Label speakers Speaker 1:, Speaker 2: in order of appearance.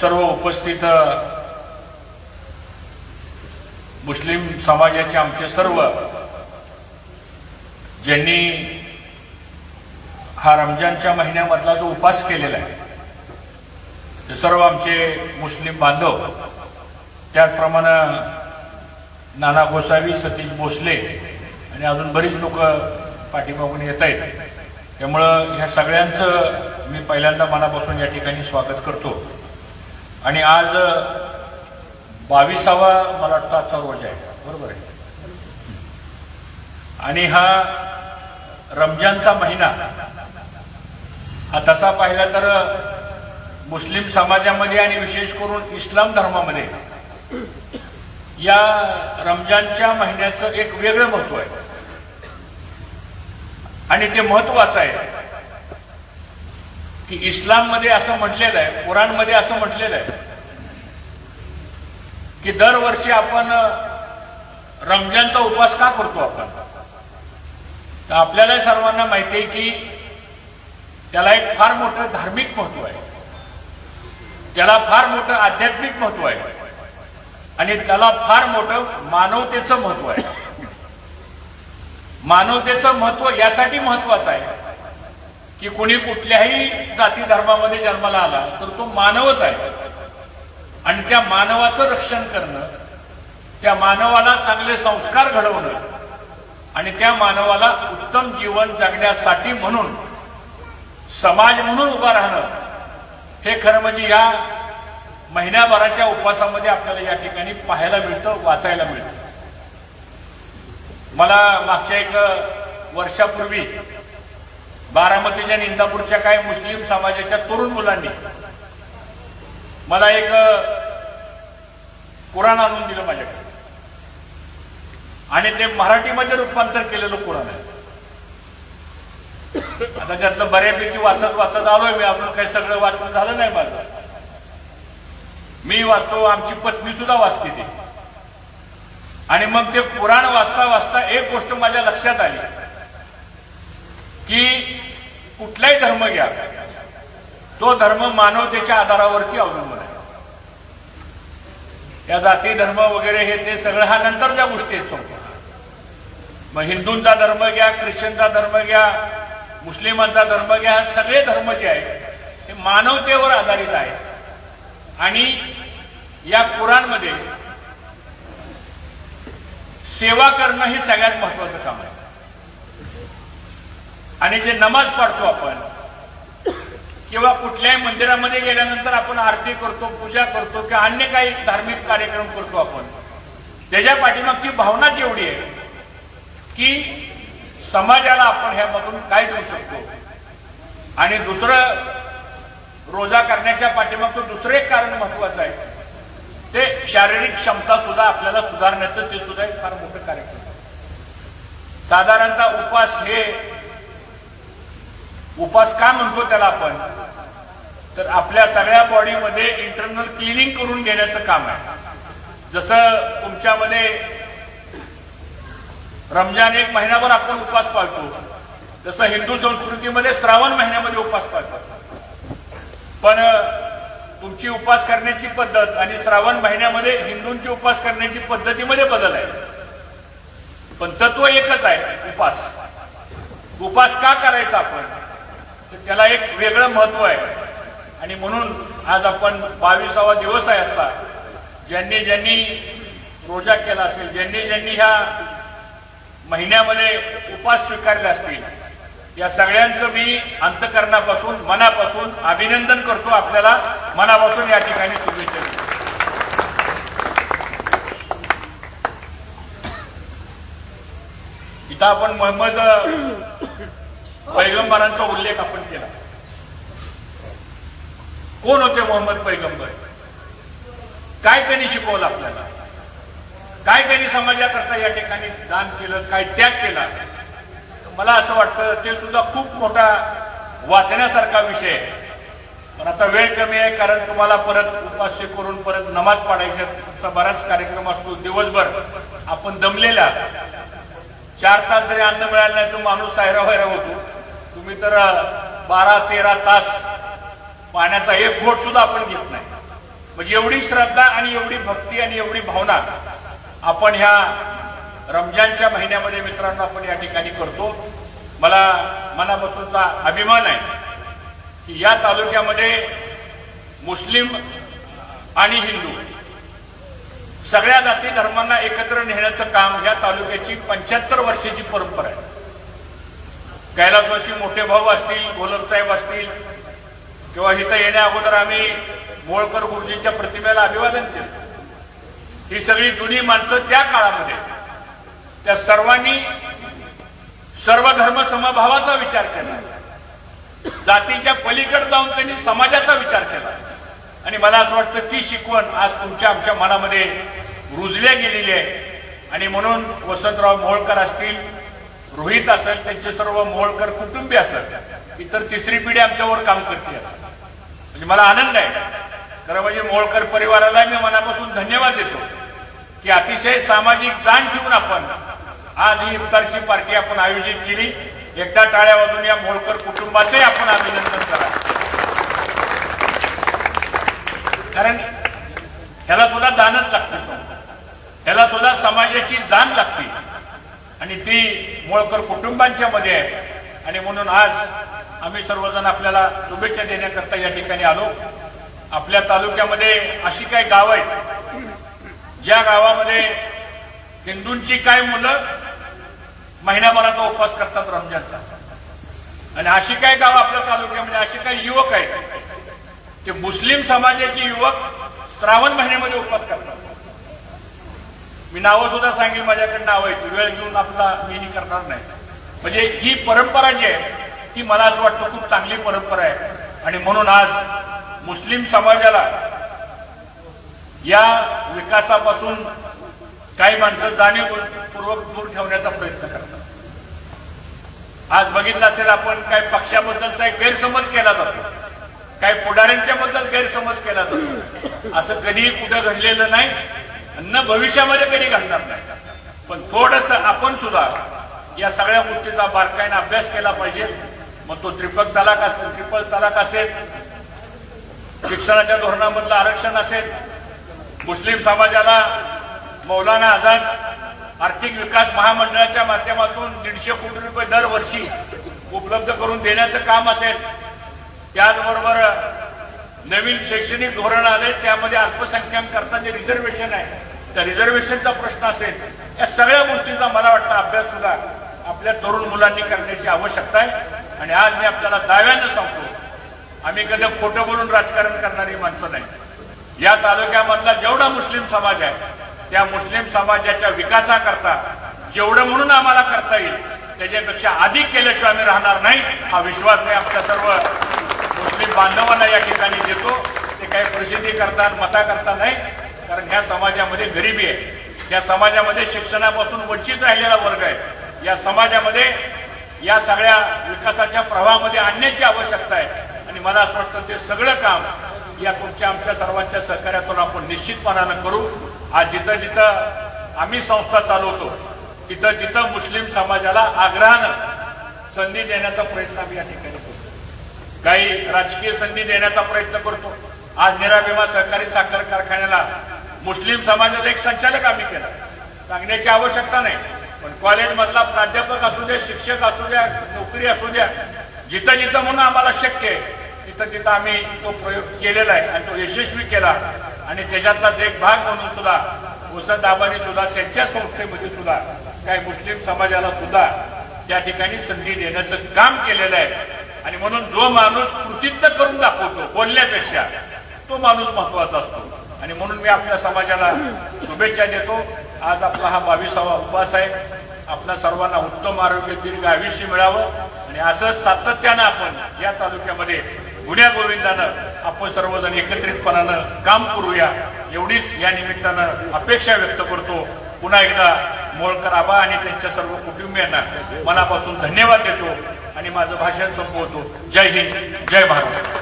Speaker 1: सर्व उपस्थित मुस्लिम समाजाचे आमचे सर्व ज्यांनी हा रमजानच्या महिन्यामधला जो उपास केलेला आहे ते सर्व आमचे मुस्लिम बांधव त्याचप्रमाणे नाना गोसावी सतीश भोसले आणि अजून बरीच लोक पाठीमागून येत आहेत. त्यामुळं ह्या सगळ्यांचं मी पहिल्यांदा मनापासून या ठिकाणी स्वागत करतो. आणि आज बावीसावा मला वाटतं आजचा रोज आहे. बरोबर आहे? आणि हा रमजानचा महिना. हा तसा पाहिला तर मुस्लिम समाजामध्ये आणि विशेष करून इस्लाम धर्मामध्ये या रमजानच्या महिन्याचं एक वेगळं महत्त्व आहे. आणि ते महत्त्व असं आहे. की इस्लाममध्ये असं म्हटलेलं आहे कुराणमध्ये असं म्हटलेलं आहे की दरवर्षी आपण रमजानचा उपवास का करतो आपण? तर आपल्याला सर्वांना माहिती आहे की त्याला एक फार मोठं धार्मिक महत्त्व आहे. त्याला फार मोठं आध्यात्मिक महत्त्व आहे. आणि त्याला फार मोठं मानवतेचं महत्त्व आहे. मानवतेचं महत्त्व यासाठी महत्वाचं आहे की कोणी कुठल्याही जाती धर्मामध्ये जन्माला आला तर तो मानवच आहे. आणि त्या मानवाचं रक्षण करणं त्या मानवाला चांगले संस्कार घडवणं आणि त्या मानवाला उत्तम जीवन जगण्यासाठी म्हणून समाज म्हणून उभा राहणं हे खरं म्हणजे या महिन्याभराच्या उपवासामध्ये आपल्याला या ठिकाणी पाहायला मिळतं वाचायला मिळतं. मला मागच्या एक वर्षापूर्वी बारामतीच्या इंदापूरच्या काही मुस्लिम समाजाच्या तरुण मुलांनी मला एक कुराण आणून दिलं माझ्याकडे. आणि ते मराठीमध्ये रूपांतर केलेलं कुराण आहे. आता त्यातलं बऱ्यापैकी वाचत वाचत आलोय मी. आपण काही सगळं वाचून झालं नाही माझं. मी वाचतो आमची पत्नी सुद्धा वाचते ती. आणि मग ते कुराण वाचता वाचता एक गोष्ट माझ्या लक्षात आली. की कुठलाही धर्म घ्या. तो धर्म मानवतेच्या आधारावरती अवलंबून आहे. या जाती धर्म वगैरे हे ते सगळं हा नंतरच्या गोष्टी आहेत सोपं मग हिंदूंचा धर्म घ्या ख्रिश्चनचा धर्म घ्या मुस्लिमांचा धर्म घ्या हा सगळे धर्म जे आहेत ते मानवतेवर आधारित आहेत. आणि या कुराणमध्ये सेवा करणं हे सगळ्यात महत्वाचं काम आहे. आणि जे नमाज पाडतो आपण किंवा कुठल्याही मंदिरामध्ये गेल्यानंतर आपण आरती करतो पूजा करतो किंवा अन्य काही धार्मिक कार्यक्रम करतो आपण त्याच्या पाठीमागची भावनाच एवढी आहे की समाजाला आपण ह्यामधून काय देऊ शकतो आणि दुसरं रोजा करण्याच्या पाठीमागचं दुसरं एक कारण महत्वाचं आहे ते शारीरिक क्षमता सुद्धा आपल्याला सुधारण्याचं ते सुद्धा एक फार मोठं कार्यक्रम आहे. साधारणतः उपास हे उपास का म्हणतो त्याला आपण? तर आपल्या सगळ्या बॉडीमध्ये इंटरनल क्लिनिंग करून घेण्याचं काम आहे. जसं तुमच्यामध्ये रमजान एक महिनाभर आपण उपवास पाळतो जसं हिंदू संस्कृतीमध्ये श्रावण महिन्यामध्ये उपास पाळतात पण तुमची उपास करण्याची पद्धत आणि श्रावण महिन्यामध्ये हिंदूंची उपास करण्याची पद्धतीमध्ये बदल आहे. पण तत्व एकच आहे उपास. उपास का करायचा आपण? त्याला एक वेगळं महत्त्व आहे. आणि म्हणून आज आपण बावीसावा दिवस आहे आजचा. ज्यांनी ज्यांनी रोजा केला असेल ज्यांनी ज्यांनी ह्या महिन्यामध्ये उपास स्वीकारले असतील या सगळ्यांचं मी अंतकरणापासून मनापासून अभिनंदन करतो आपल्याला. मनापासून या ठिकाणी शुभेच्छा देतो. इथं आपण मोहम्मद पैगंबरांचा उल्लेख आपण केला. कोण होते मोहम्मद पैगंबर? काय त्यांनी शिकवलं आपल्याला? काय त्यांनी समाजाकरता या ठिकाणी दान केलं? काय त्याग केला? मला असं वाटतं ते सुद्धा खूप मोठा वाचण्यासारखा विषय आहे. पण आता वेळ कमी आहे कारण तुम्हाला परत उपास्य करून परत नमाज पाडायचा तुमचा बराच कार्यक्रम असतो. दिवसभर आपण दमलेला चार तास जरी अन्न मिळालं नाही तर माणूस सायरा व्हायरा होतो. तुम्ही तर बारा तेरा तास पाण्याचा एक घोट सुद्धा आपण घेत नाही. म्हणजे एवढी श्रद्धा आणि एवढी भक्ती आणि एवढी भावना आपण ह्या रमजानच्या महिन्यामध्ये मित्रांनो आपण या ठिकाणी करतो. मला मनापासूनचा अभिमान आहे की या तालुक्यामध्ये मुस्लिम आणि हिंदू सगळ्या जाती धर्मांना एकत्र नेण्याचं काम या तालुक्याची पंच्याहत्तर वर्षाची परंपरा आहे. कैलासवासी मोठे भाऊ असतील गोलमसाहेब असतील किंवा इथं येण्या अगोदर आम्ही मोळकर गुरुजींच्या प्रतिमेला अभिवादन केलं. ही सगळी जुनी माणसं त्या काळामध्ये त्या सर्वांनी सर्व धर्म समभावाचा विचार केला. जातीच्या पलीकडे जाऊन त्यांनी समाजाचा विचार केला. आणि मला असं वाटतं ती शिकवण आज तुमच्या आमच्या मनामध्ये रुजल्या गेलेली आहे. आणि म्हणून वसंतराव मोहोळकर असतील रोहित असेल त्यांचे सर्व मोहोळकर कुटुंबी असेल इतर तिसरी पिढी आमच्यावर काम करते. म्हणजे मला आनंद आहे. खरं म्हणजे मोळकर परिवाराला मी मनापासून धन्यवाद देतो की अतिशय सामाजिक जाण ठेवून आपण आज ही इफ्तारची पार्टी आपण आयोजित केली. एकदा टाळ्या वाजून या मोळकर कुटुंबाचे आपण अभिनंदन करा. कारण ह्याला सुद्धा दानच लागते ह्याला सुद्धा समाजाची जाण लागते. आणि ती मोळकर कुटुंबांच्या मध्ये आहे. आणि म्हणून आज आम्ही सर्वजण आपल्याला शुभेच्छा देण्याकरता या ठिकाणी आलो. आपल्या तालुक्यामध्ये अशी काही गावं आहेत. ज्या गावामध्ये हिंदूंची काय मुलं महिनाभराचा उपवास करतात रमजानचा. आणि अशी काय गावं आपल्या तालुक्यामध्ये असे काही युवक आहेत. ते मुस्लिम समाजाचे युवक श्रावण महिन्यामध्ये उपवास करतात. मी नावं सुद्धा सांगेल माझ्याकडे नावं आहेत. वेळ घेऊन आपला मी हे करणार नाही. म्हणजे ही परंपरा जी आहे ती मला असं वाटतं खूप चांगली परंपरा आहे. आणि म्हणून आज मुस्लिम समाजाला या विकासापासून काही माणसं जाणीवपूर्वक दूर ठेवण्याचा प्रयत्न करतात. आज बघितलं असेल आपण काही पक्षाबद्दलचा एक गैरसमज केला जातो. काही पुढाऱ्यांच्या बद्दल गैरसमज केला जातो. असं कधीही कुठं घडलेलं नाही. न भविष्यामध्ये कधी घडणार नाही. पण थोडस आपण सुद्धा या सगळ्या गोष्टीचा बारकाईने अभ्यास केला पाहिजे. मग तो त्रिपक तलाक असेल त्रिपल तलाक असेल शिक्षणाच्या धोरणामधलं आरक्षण असेल मुस्लिम समाजाला मौलाना आझाद आर्थिक विकास महामंडळाच्या माध्यमातून दीडशे कोटी रुपये दरवर्षी उपलब्ध करून देण्याचं काम असेल त्याचबरोबर नवीन शैक्षणिक धोरण आले त्यामध्ये अल्पसंख्याकांकरता जे रिझर्वेशन आहे. त्या रिझर्वेशनचा प्रश्न असेल या सगळ्या गोष्टीचा मला वाटतं अभ्यास सुद्धा आपल्या तरुण मुलांनी करण्याची आवश्यकता आहे. आणि आज मी आपल्याला दाव्यानं सांगतो आम्ही कधी खोटं बोलून राजकारण करणारी माणसं नाही. या तालुक्यामधला जेवढा मुस्लिम समाज आहे त्या मुस्लिम समाजाच्या विकासाकरता जेवढं म्हणून आम्हाला करता येईल त्याच्यापेक्षा अधिक केल्याशिवाय आम्ही राहणार नाही हा विश्वास मी आपल्या सर्व बांधवांना या ठिकाणी देतो. ते काही प्रसिद्धी करतात मता करता नाही. कारण ह्या समाजामध्ये गरिबी आहे. या समाजामध्ये शिक्षणापासून वंचित राहिलेला वर्ग आहे. या समाजामध्ये या सगळ्या विकासाच्या प्रवाहामध्ये आणण्याची आवश्यकता आहे. आणि मला असं वाटतं ते सगळं काम या तुमच्या आमच्या सर्वांच्या सहकार्यातून आपण निश्चितपणानं करू. आज जिथं जिथं आम्ही संस्था चालवतो तिथं तिथं मुस्लिम समाजाला आग्रहानं संधी देण्याचा प्रयत्न आम्ही या ठिकाणी काही राजकीय संधी देण्याचा प्रयत्न करतो. आज निराभिमा सहकारी साखर कारखान्याला मुस्लिम समाजाचा एक संचालक आम्ही केला. सांगण्याची आवश्यकता नाही पण कॉलेजमधला प्राध्यापक असू द्या शिक्षक असू द्या नोकरी असू द्या जिथं जिथं म्हणून आम्हाला शक्य आहे तिथं तिथं आम्ही तो प्रयोग केलेला आहे आणि तो यशस्वी केला. आणि त्याच्यातलाच एक भाग म्हणून सुद्धा वसंत आबांनी सुद्धा त्यांच्या संस्थेमध्ये सुद्धा काही मुस्लिम समाजाला सुद्धा त्या ठिकाणी संधी देण्याचं काम केलेलं आहे. आणि म्हणून जो माणूस कृतित्व करून दाखवतो बोलण्यापेक्षा तो माणूस महत्त्वाचा असतो. आणि म्हणून मी आपल्या समाजाला शुभेच्छा देतो. आज आपला हा बावीसावा उपवास आहे. आपल्या सर्वांना उत्तम आरोग्य दीर्घ आयुष्य मिळावं. आणि असं सातत्यानं आपण या तालुक्यामध्ये गुन्ह्या गोविंदानं आपण सर्वजण एकत्रितपणानं काम करूया. एवढीच या निमित्तानं अपेक्षा व्यक्त करतो. पुन्हा एकदा मोळकर आबा आणि त्यांच्या सर्व कुटुंबियांना मनापासून धन्यवाद देतो. आणि माझं भाषण संपवतो. जय हिंद जय महाराष्ट्र.